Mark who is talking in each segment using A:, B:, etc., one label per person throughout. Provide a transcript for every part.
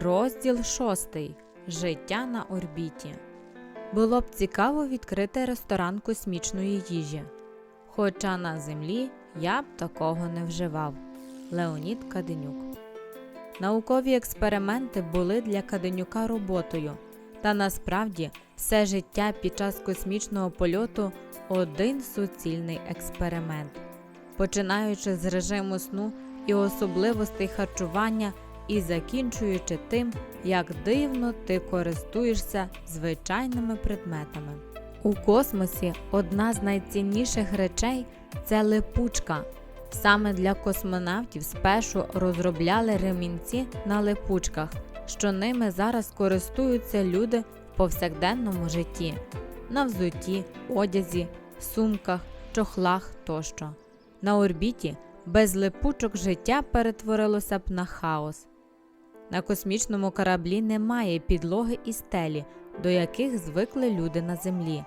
A: Розділ шостий. Життя на орбіті. Було б цікаво відкрити ресторан космічної їжі. Хоча на землі я б такого не вживав. Леонід Каденюк. Наукові експерименти були для Каденюка роботою. Та насправді все життя під час космічного польоту один суцільний експеримент. Починаючи з режиму сну і особливостей харчування і закінчуючи тим, як дивно ти користуєшся звичайними предметами. У космосі одна з найцінніших речей це липучка. Саме для космонавтів спершу розробляли ремінці на липучках, що ними зараз користуються люди в повсякденному житті на взутті, одязі, сумках, чохлах тощо. На орбіті без липучок життя перетворилося б на хаос. На космічному кораблі немає підлоги і стелі, до яких звикли люди на землі.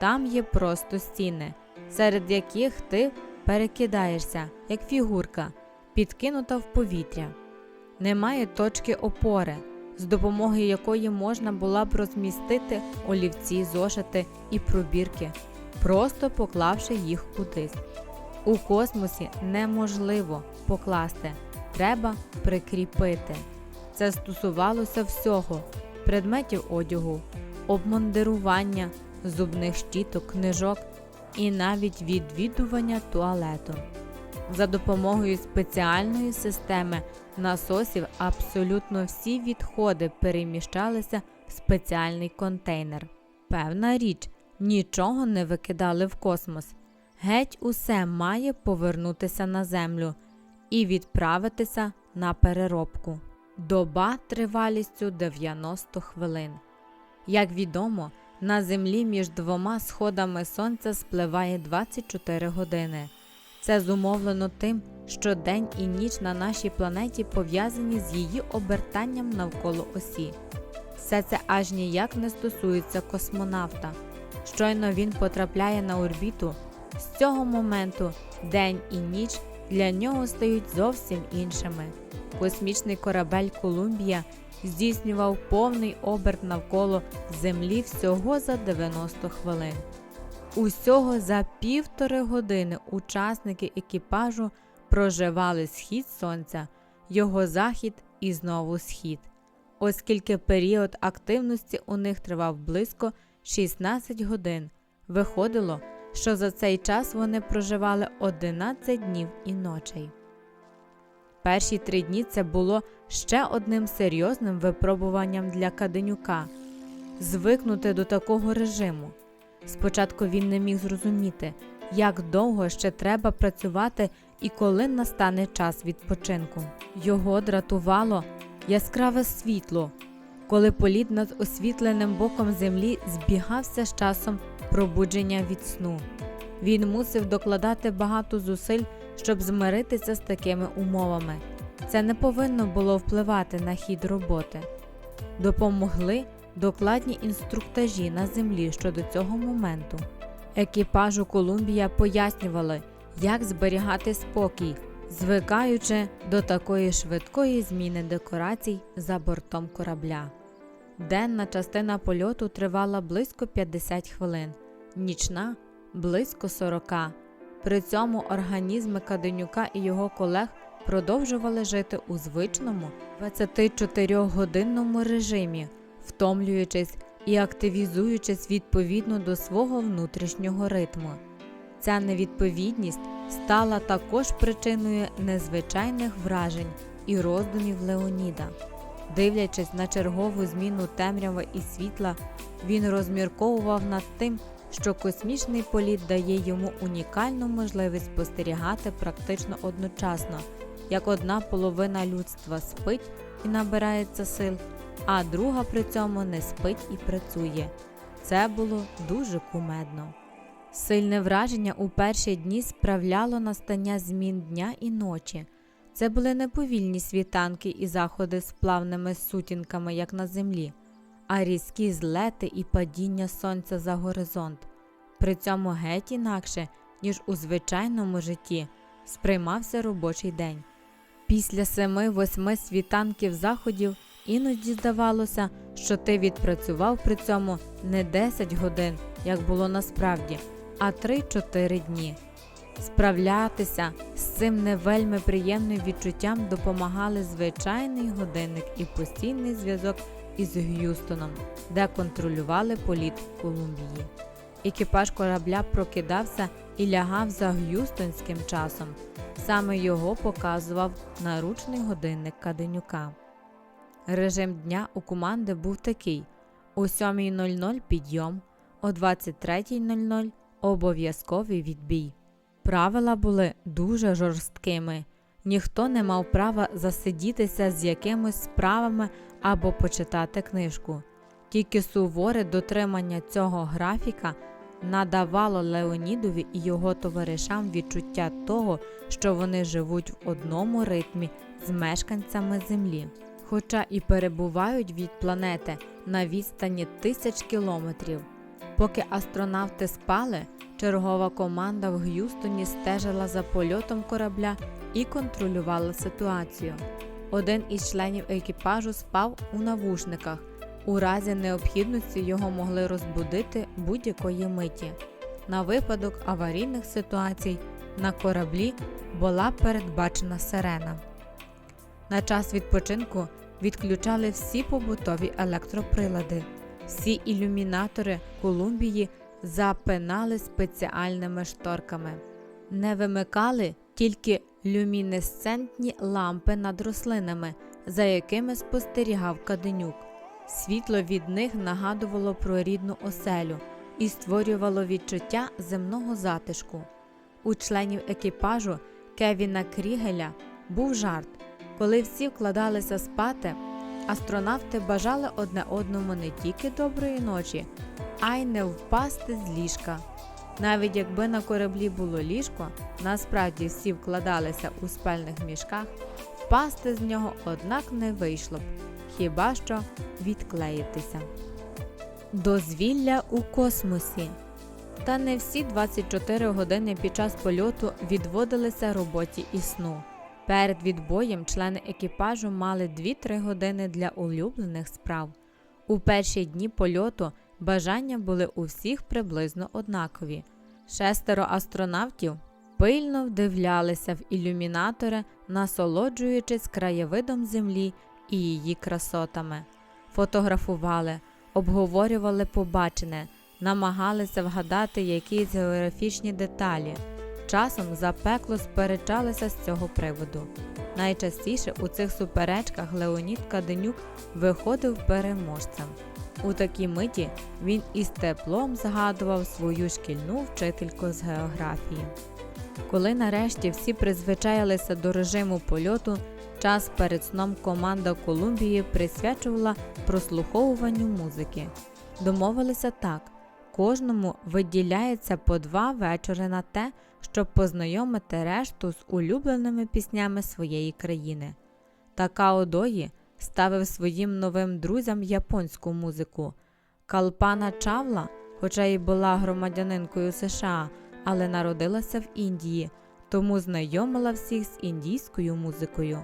A: Там є просто стіни, серед яких ти перекидаєшся, як фігурка, підкинута в повітря. Немає точки опори, з допомогою якої можна було б розмістити олівці, зошити і пробірки, просто поклавши їх кудись. У космосі неможливо покласти, треба прикріпити. Це стосувалося всього: предметів одягу, обмундирування, зубних щіток, книжок і навіть відвідування туалету. За допомогою спеціальної системи насосів абсолютно всі відходи переміщалися в спеціальний контейнер. Певна річ, нічого не викидали в космос. Геть усе має повернутися на землю і відправитися на переробку. Доба тривалістю 90 хвилин. Як відомо, на землі між двома сходами сонця спливає 24 години. Це зумовлено тим, що день і ніч на нашій планеті пов'язані з її обертанням навколо осі. Все це аж ніяк не стосується космонавта. Щойно він потрапляє на орбіту, з цього моменту день і ніч для нього стають зовсім іншими. Космічний корабель Колумбія здійснював повний оберт навколо Землі всього за 90 хвилин. Усього за півтори години учасники екіпажу проживали схід сонця, його захід і знову схід, оскільки період активності у них тривав близько 16 годин. Виходило, що за цей час вони проживали 11 днів і ночей. Перші три дні це було ще одним серйозним випробуванням для Каденюка звикнути до такого режиму. Спочатку він не міг зрозуміти, як довго ще треба працювати і коли настане час відпочинку. Його дратувало яскраве світло, коли політ над освітленим боком землі збігався з часом пробудження від сну. Він мусив докладати багато зусиль, щоб змиритися з такими умовами. Це не повинно було впливати на хід роботи. Допомогли докладні інструктажі на землі щодо цього моменту. Екіпажу Колумбія пояснювали, як зберігати спокій, звикаючи до такої швидкої зміни декорацій за бортом корабля. Денна частина польоту тривала близько 50 хвилин, нічна близько 40. При цьому організми Каденюка і його колег продовжували жити у звичному 24-годинному режимі, втомлюючись і активізуючись відповідно до свого внутрішнього ритму. Ця невідповідність стала також причиною незвичайних вражень і роздумів Леоніда. Дивлячись на чергову зміну темряви і світла, він розмірковував над тим, що космічний політ дає йому унікальну можливість спостерігати практично одночасно, як одна половина людства спить і набирається сил, а друга при цьому не спить і працює. Це було дуже кумедно. Сильне враження у перші дні справляло настання змін дня і ночі. Це були не повільні світанки і заходи з плавними сутінками, як на землі, а різкі злети і падіння сонця за горизонт. При цьому геть інакше, ніж у звичайному житті, сприймався робочий день. Після семи-восьми світанків заходів іноді здавалося, що ти відпрацював при цьому не 10 годин, як було насправді, а 3-4 дні. Справлятися з цим не вельми приємним відчуттям допомагали звичайний годинник і постійний зв'язок із Г'юстоном, де контролювали політ Колумбії. Екіпаж корабля прокидався і лягав за Г'юстонським часом. Саме його показував наручний годинник Каденюка. Режим дня у команди був такий: о 7.00 підйом, о 23.00 обов'язковий відбій. Правила були дуже жорсткими. Ніхто не мав права засидітися з якимись справами або почитати книжку. Тільки суворе дотримання цього графіка надавало Леонідові і його товаришам відчуття того, що вони живуть в одному ритмі з мешканцями Землі, хоча і перебувають від планети на відстані тисяч кілометрів. Поки астронавти спали, чергова команда в Г'юстоні стежила за польотом корабля і контролювала ситуацію. Один із членів екіпажу спав у навушниках. У разі необхідності його могли розбудити будь-якої миті. На випадок аварійних ситуацій на кораблі була передбачена сирена. На час відпочинку відключали всі побутові електроприлади. Всі ілюмінатори Колумбії запинали спеціальними шторками. Не вимикали тільки люмінесцентні лампи над рослинами, за якими спостерігав Каденюк. Світло від них нагадувало про рідну оселю і створювало відчуття земного затишку. У членів екіпажу Кевіна Крігеля був жарт. Коли всі вкладалися спати, астронавти бажали одне одному не тільки доброї ночі, а й не впасти з ліжка. Навіть якби на кораблі було ліжко, насправді всі вкладалися у спальних мішках, впасти з нього, однак, не вийшло б, хіба що відклеїтися. Дозвілля у космосі. Та не всі 24 години під час польоту відводилися роботі і сну. Перед відбоєм члени екіпажу мали 2-3 години для улюблених справ. У перші дні польоту бажання були у всіх приблизно однакові. Шестеро астронавтів пильно вдивлялися в ілюмінатори, насолоджуючись краєвидом Землі і її красотами. Фотографували, обговорювали побачене, намагалися вгадати якісь географічні деталі. Часом запекло сперечалися з цього приводу. Найчастіше у цих суперечках Леонід Каденюк виходив переможцем. У такій миті він із теплом згадував свою шкільну вчительку з географії. Коли нарешті всі призвичаїлися до режиму польоту, час перед сном команда Колумбії присвячувала прослуховуванню музики. Домовилися так: кожному виділяється по два вечори на те, щоб познайомити решту з улюбленими піснями своєї країни. Такао Дої ставив своїм новим друзям японську музику. Калпана Чавла, хоча й була громадянинкою США, але народилася в Індії, тому знайомила всіх з індійською музикою.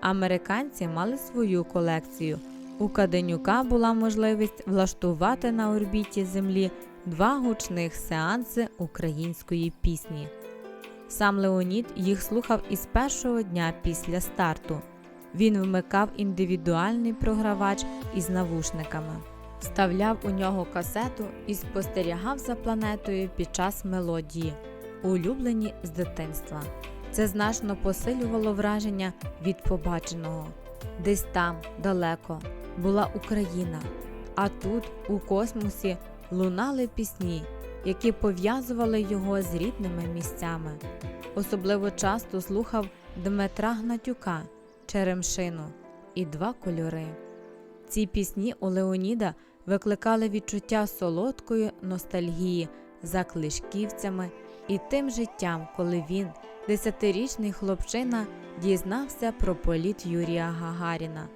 A: Американці мали свою колекцію. У Каденюка була можливість влаштувати на орбіті Землі два гучних сеанси української пісні. Сам Леонід їх слухав із першого дня після старту. Він вмикав індивідуальний програвач із навушниками, вставляв у нього касету і спостерігав за планетою під час мелодії, улюблені з дитинства. Це значно посилювало враження від побаченого. Десь там, далеко, була Україна, а тут, у космосі, лунали пісні, які пов'язували його з рідними місцями. Особливо часто слухав Дмитра Гнатюка, Черемшину і два кольори. Ці пісні у Леоніда викликали відчуття солодкої ностальгії за клишківцями і тим життям, коли він, десятирічний хлопчина, дізнався про політ Юрія Гагаріна.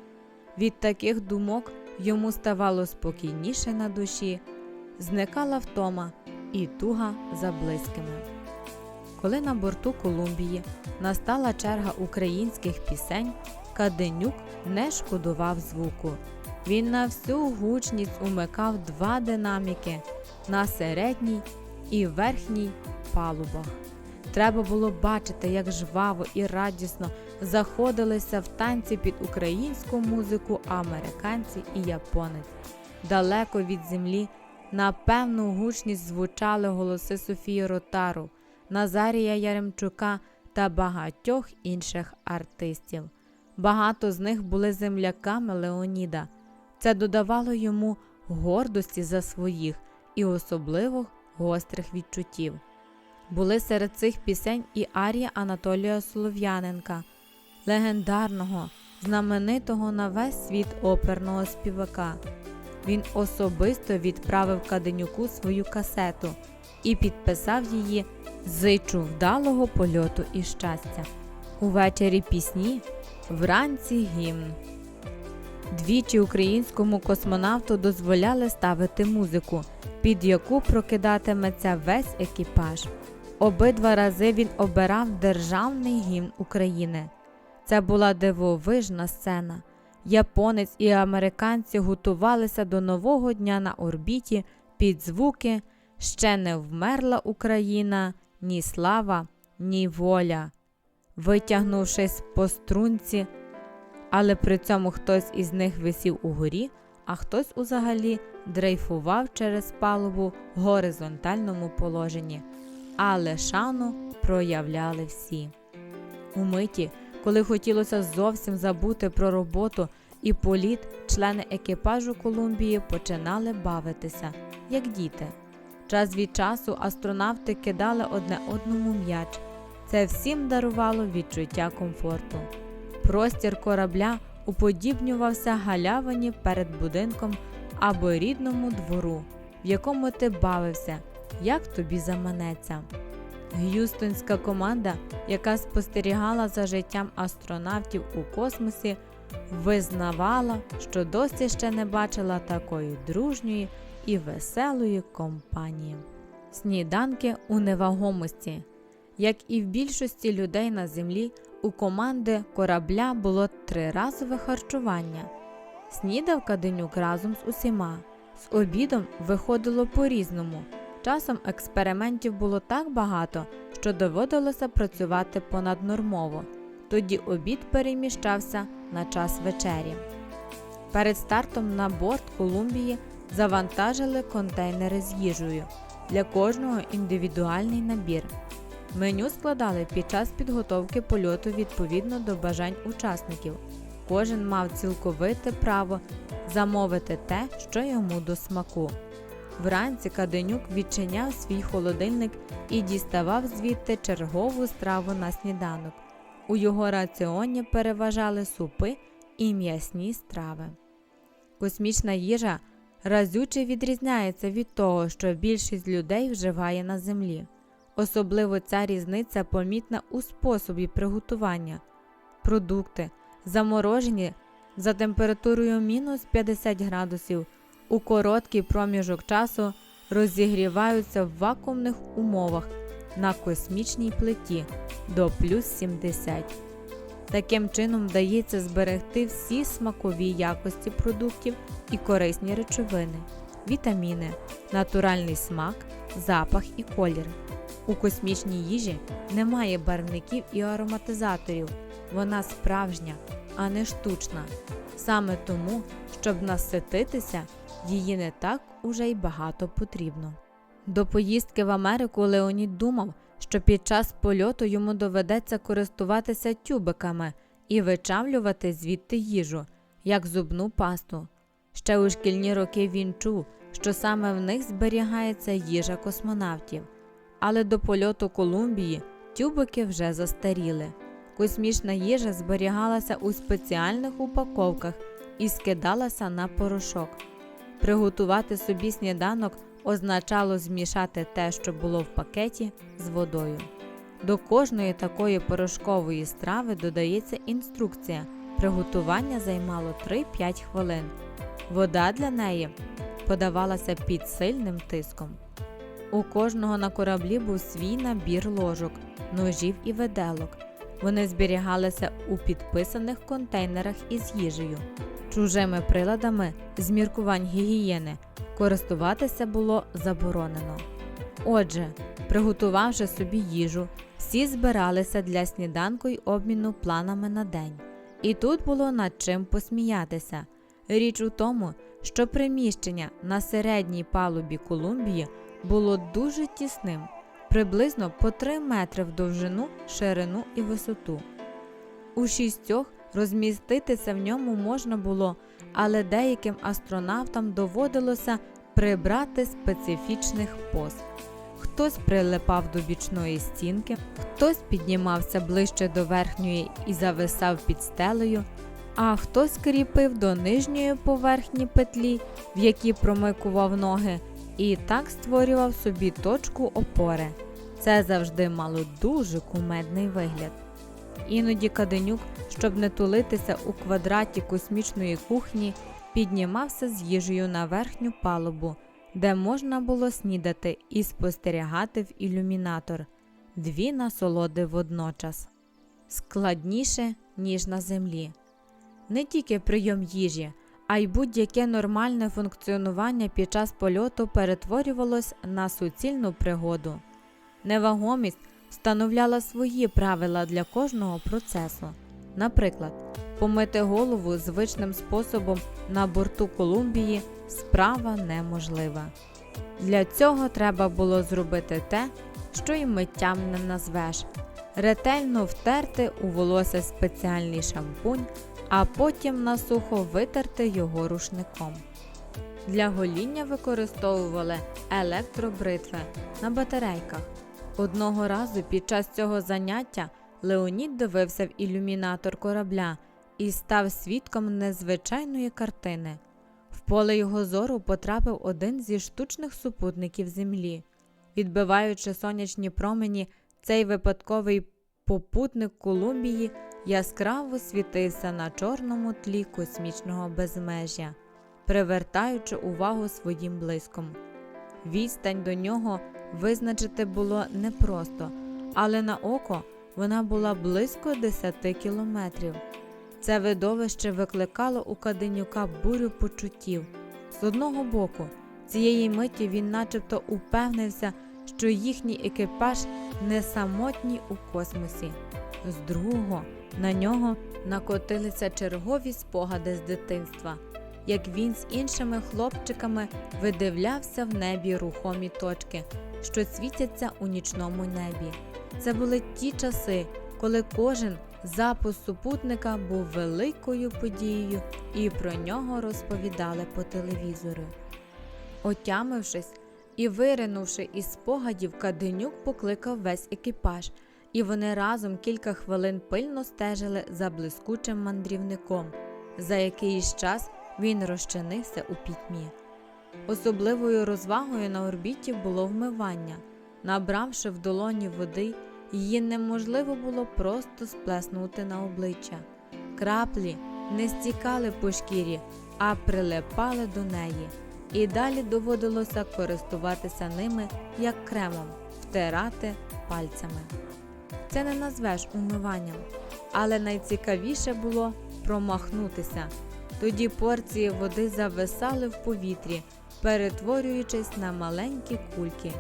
A: Від таких думок йому ставало спокійніше на душі, зникала втома і туга за близькими. Коли на борту Колумбії настала черга українських пісень, Каденюк не шкодував звуку. Він на всю гучність умикав два динаміки на середній і верхній палубах. Треба було бачити, як жваво і радісно заходилися в танці під українську музику американці і японець. Далеко від землі на певну гучність звучали голоси Софії Ротару, Назарія Яремчука та багатьох інших артистів. Багато з них були земляками Леоніда. Це додавало йому гордості за своїх і особливо гострих відчуттів. Були серед цих пісень і арія Анатолія Солов'яненка, легендарного, знаменитого на весь світ оперного співака. Він особисто відправив Каденюку свою касету і підписав її Зичу вдалого польоту і щастя. Увечері пісні, вранці гімн. Двічі українському космонавту дозволяли ставити музику, під яку прокидатиметься весь екіпаж. Обидва рази він обирав державний гімн України. Це була дивовижна сцена. Японець і американці готувалися до нового дня на орбіті під звуки Ще не вмерла Україна, ні слава, ні воля. Витягнувшись по струнці, але при цьому хтось із них висів угорі, а хтось узагалі дрейфував через палубу в горизонтальному положенні, але шану проявляли всі. У миті, коли хотілося зовсім забути про роботу і політ, члени екіпажу Колумбії починали бавитися, як діти. Час від часу астронавти кидали одне одному м'яч. Це всім дарувало відчуття комфорту. Простір корабля уподібнювався галявині перед будинком або рідному двору, в якому ти бавився, як тобі заманеться. Г'юстонська команда, яка спостерігала за життям астронавтів у космосі, визнавала, що досі ще не бачила такої дружньої і веселої компанії. Сніданки у невагомості. Як і в більшості людей на землі, у команди корабля було триразове харчування. Снідав Каденюк разом з усіма. З обідом виходило по-різному. Часом експериментів було так багато, що доводилося працювати понаднормово. Тоді обід переміщався на час вечері. Перед стартом на борт Колумбії завантажили контейнери з їжею. Для кожного індивідуальний набір. Меню складали під час підготовки польоту відповідно до бажань учасників. Кожен мав цілковите право замовити те, що йому до смаку. Вранці Каденюк відчиняв свій холодильник і діставав звідти чергову страву на сніданок. У його раціоні переважали супи і м'ясні страви. Космічна їжа разюче відрізняється від того, що більшість людей вживає на землі. Особливо ця різниця помітна у способі приготування. Продукти, заморожені за температурою мінус 50 градусів, у короткий проміжок часу розігріваються в вакуумних умовах на космічній плиті до плюс 70. Таким чином вдається зберегти всі смакові якості продуктів і корисні речовини, вітаміни, натуральний смак, запах і колір. У космічній їжі немає барвників і ароматизаторів. Вона справжня, а не штучна. Саме тому, щоб насититися, її не так уже й багато потрібно. До поїздки в Америку Леонід думав, що під час польоту йому доведеться користуватися тюбиками і вичавлювати звідти їжу, як зубну пасту. Ще у шкільні роки він чув, що саме в них зберігається їжа космонавтів. Але до польоту Колумбії тюбики вже застаріли. Космічна їжа зберігалася у спеціальних упаковках і скидалася на порошок. Приготувати собі сніданок означало змішати те, що було в пакеті, з водою. До кожної такої порошкової страви додається інструкція. Приготування займало 3-5 хвилин. Вода для неї подавалася під сильним тиском. У кожного на кораблі був свій набір ложок, ножів і виделок. вони зберігалися у підписаних контейнерах із їжею. Чужими приладами з міркувань гігієни користуватися було заборонено. Отже, приготувавши собі їжу, всі збиралися для сніданку й обміну планами на день. І тут було над чим посміятися. Річ у тому, що приміщення на середній палубі Колумбії було дуже тісним, приблизно по 3 метри в довжину, ширину і висоту. У шістьох розміститися в ньому можна було, але деяким астронавтам доводилося прибрати специфічних поз. Хтось прилипав до бічної стінки, хтось піднімався ближче до верхньої і зависав під стелею, а хтось кріпив до нижньої поверхні петлі, в якій промикував ноги, і так створював собі точку опори. Це завжди мало дуже кумедний вигляд. Іноді Каденюк, щоб не тулитися у квадраті космічної кухні, піднімався з їжею на верхню палубу, де можна було снідати і спостерігати в ілюмінатор дві насолоди водночас складніше, ніж на землі. Не тільки прийом їжі, а й будь-яке нормальне функціонування під час польоту перетворювалось на суцільну пригоду. Невагомість встановляла свої правила для кожного процесу. Наприклад, помити голову звичним способом на борту Колумбії справа неможлива. Для цього треба було зробити те, що й миттям не назвеш ретельно втерти у волосся спеціальний шампунь, а потім насухо витерти його рушником. Для гоління використовували електробритви на батарейках. Одного разу під час цього заняття Леонід дивився в ілюмінатор корабля і став свідком незвичайної картини. В поле його зору потрапив один зі штучних супутників Землі. Відбиваючи сонячні промені, цей випадковий попутник Колумбії яскраво світився на чорному тлі космічного безмежя, привертаючи увагу своїм блиском. Відстань до нього визначити було непросто, але на око вона була близько 10 кілометрів. Це видовище викликало у Каденюка бурю почуттів. З одного боку, цієї миті він начебто упевнився, що їхній екіпаж не самотній у космосі. З другого на нього накотилися чергові спогади з дитинства, як він з іншими хлопчиками видивлявся в небі рухомі точки, що світяться у нічному небі. Це були ті часи, коли кожен запуск супутника був великою подією, і про нього розповідали по телевізору. Отямившись і виринувши із спогадів, Каденюк покликав весь екіпаж, і вони разом кілька хвилин пильно стежили за блискучим мандрівником. За якийсь час він розчинився у пітьмі. Особливою розвагою на орбіті було вмивання. Набравши в долоні води, її неможливо було просто сплеснути на обличчя. Краплі не стікали по шкірі, а прилипали до неї, і далі доводилося користуватися ними як кремом, втирати пальцями. Це не назвеш умиванням, але найцікавіше було промахнутися. Тоді порції води зависали в повітрі, перетворюючись на маленькі кульки,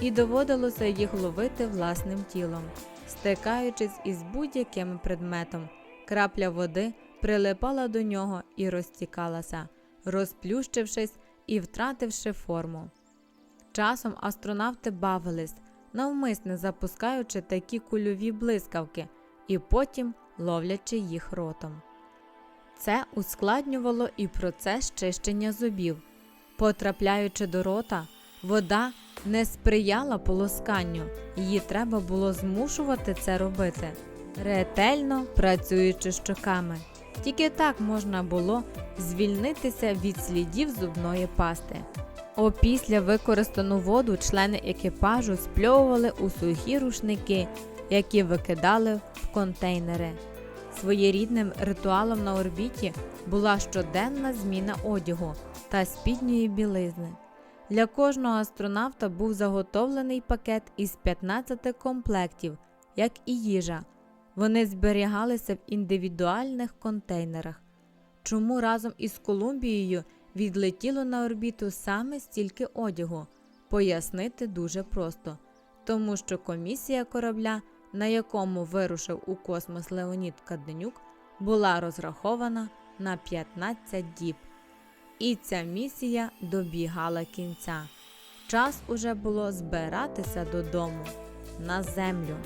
A: і доводилося їх ловити власним тілом, стикаючись із будь-яким предметом. Крапля води прилипала до нього і розтікалася, розплющившись і втративши форму. Часом астронавти бавились, навмисне запускаючи такі кульові блискавки і потім ловлячи їх ротом. Це ускладнювало і процес чищення зубів. Потрапляючи до рота, вода не сприяла полосканню, її треба було змушувати це робити, ретельно працюючи щоками. Тільки так можна було звільнитися від слідів зубної пасти. Опісля використану воду члени екіпажу спльовували у сухі рушники, які викидали в контейнери. Своєрідним ритуалом на орбіті була щоденна зміна одягу та спідньої білизни. Для кожного астронавта був заготовлений пакет із 15 комплектів, як і їжа. Вони зберігалися в індивідуальних контейнерах. Чому разом із Колумбією відлетіло на орбіту саме стільки одягу? Пояснити дуже просто, тому що комісія корабля, на якому вирушив у космос Леонід Каденюк, була розрахована на 15 діб. І ця місія добігала кінця. Час уже було збиратися додому на землю.